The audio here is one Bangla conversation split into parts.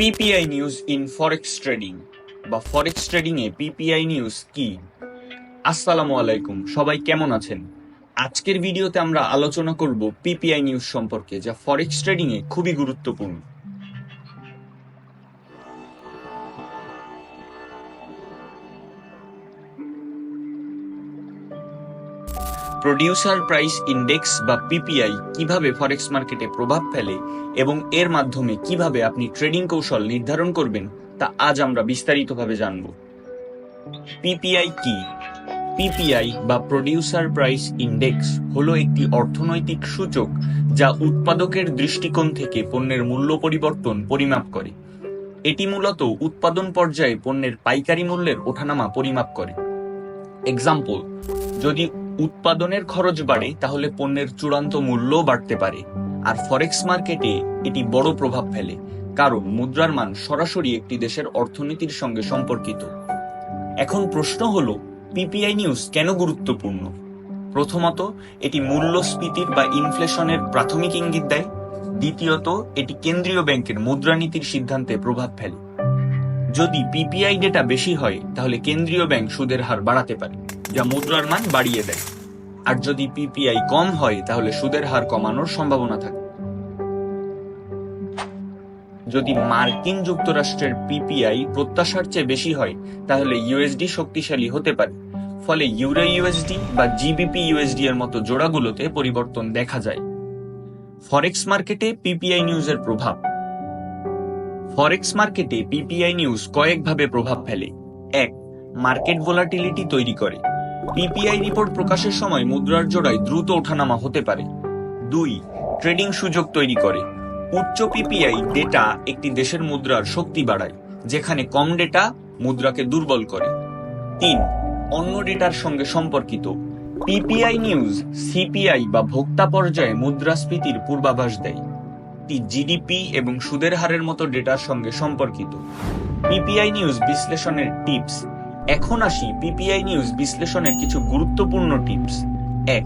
PPI news in forex trading বা ফরেক্স ট্রেডিং এ পিপিআই নিউজ কি? আসসালামু আলাইকুম। সবাই কেমন আছেন? আজকের ভিডিওতে আমরা আলোচনা করব পিপিআই নিউজ সম্পর্কে, যা ফরেক্স ট্রেডিং এ খুবই গুরুত্বপূর্ণ। প্রডিউসার প্রাইস ইন্ডেক্স বা পিপিআই কীভাবে ফরেক্স মার্কেটে প্রভাব ফেলে এবং এর মাধ্যমে কীভাবে আপনি ট্রেডিং কৌশল নির্ধারণ করবেন, তা আজ আমরা বিস্তারিতভাবে জানব। পিপিআই কি? পিপিআই বা প্রডিউসার প্রাইস ইন্ডেক্স হলো একটি অর্থনৈতিক সূচক যা উৎপাদকের দৃষ্টিকোণ থেকে পণ্যের মূল্য পরিবর্তন পরিমাপ করে। এটি মূলত উৎপাদন পর্যায়ে পণ্যের পাইকারি মূল্যের ওঠানামা পরিমাপ করে। এক্সাম্পল যদি উৎপাদনের খরচ বাড়ে, তাহলে পণ্যের চূড়ান্ত মূল্যও বাড়তে পারে। আর ফরেক্স মার্কেটে এটি বড় প্রভাব ফেলে, কারণ মুদ্রার মান সরাসরি একটি দেশের অর্থনীতির সঙ্গে সম্পর্কিত। এখন প্রশ্ন হলো পিপিআই নিউজ কেন গুরুত্বপূর্ণ? প্রথমত, এটি মূল্যস্ফীতির বা ইনফ্লেশনের প্রাথমিক ইঙ্গিত দেয়। দ্বিতীয়ত, এটি কেন্দ্রীয় ব্যাংকের মুদ্রানীতির সিদ্ধান্তে প্রভাব ফেলে। যদি পিপিআই ডেটা বেশি হয়, তাহলে কেন্দ্রীয় ব্যাংক সুদের হার বাড়াতে পারে। যা মুদ্রার মান বাড়িয়ে দেয়। আর যদি পিপিআই কম হয়, তাহলে সুদের হার কমানোর সম্ভাবনা থাকে। যদি মার্কিন যুক্তরাষ্ট্রের পিপিআই প্রত্যাশার চেয়ে বেশি হয়, তাহলে ইউএসডি শক্তিশালী হতে পারে। ফলে ইউরো ইউএসডি বা জিবিপি ইউএসডি এর মতো জোড়াগুলোতে পরিবর্তন দেখা যায়। ফরেক্স মার্কেটে পিপিআই নিউজের প্রভাব। ফরেক্স মার্কেটে পিপিআই নিউজ কয়েকভাবে প্রভাব ফেলে। এক, মার্কেট ভোলাটিলিটি তৈরি করে। পিপিআই রিপোর্ট প্রকাশের সময় মুদ্রার জোড়ায় দ্রুত ওঠানামা হতে পারে। দুই, ট্রেডিং সুযোগ তৈরি করে। উচ্চ পিপিআই ডেটা একটি দেশের মুদ্রার শক্তি বাড়ায়, যেখানে কম ডেটা মুদ্রাকে দুর্বল করে। তিন, অন্য ডেটার সঙ্গে সম্পর্কিত। পিপিআই নিউজ, সিপিআই বা ভোক্তা পর্যায়ে মুদ্রাস্ফীতির পূর্বাভাস দেয়। জিডিপি এবং সুদের হারের মতো ডেটার সঙ্গে সম্পর্কিত। পিপিআই নিউজ বিশ্লেষণের টিপস। এখন আসি পিপিআই নিউজ বিশ্লেষণের কিছু গুরুত্বপূর্ণ টিপস। এক,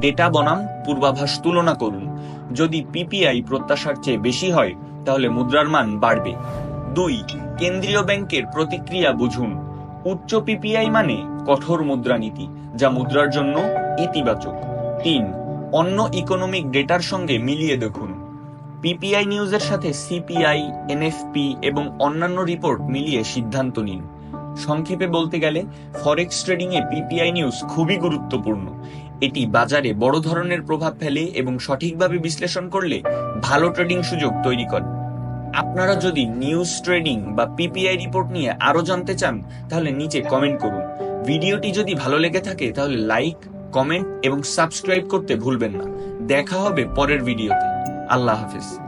ডেটা বনাম, পূর্বাভাস তুলনা করুন। যদি পিপিআই প্রত্যাশার চেয়ে বেশি হয়, তাহলে মুদ্রার মান বাড়বে। দুই, কেন্দ্রীয় ব্যাংকের প্রতিক্রিয়া বুঝুন। উচ্চ পিপিআই মানে কঠোর মুদ্রানীতি, যা মুদ্রার জন্য ইতিবাচক। তিন, অন্য ইকোনমিক ডেটার সঙ্গে মিলিয়ে দেখুন। পিপিআই নিউজের সাথে সিপিআই, এনএফপি এবং অন্যান্য রিপোর্ট মিলিয়ে সিদ্ধান্ত নিন। সংক্ষেপে বলতে গেলে ফরেক্স ট্রেডিং এ পিপিআই নিউজ খুবই গুরুত্বপূর্ণ। এটি বাজারে বড় ধরনের প্রভাব ফেলে এবং সঠিকভাবে বিশ্লেষণ করলে ভালো ট্রেডিং সুযোগ তৈরি করে। আপনারা যদি নিউজ ট্রেডিং বা পিপিআই রিপোর্ট নিয়ে আরও জানতে চান, তাহলে নিচে কমেন্ট করুন। ভিডিওটি যদি ভালো লেগে থাকে, তাহলে লাইক কমেন্ট এবং সাবস্ক্রাইব করতে ভুলবেন না। দেখা হবে পরের ভিডিওতে। আল্লাহ হাফিজ।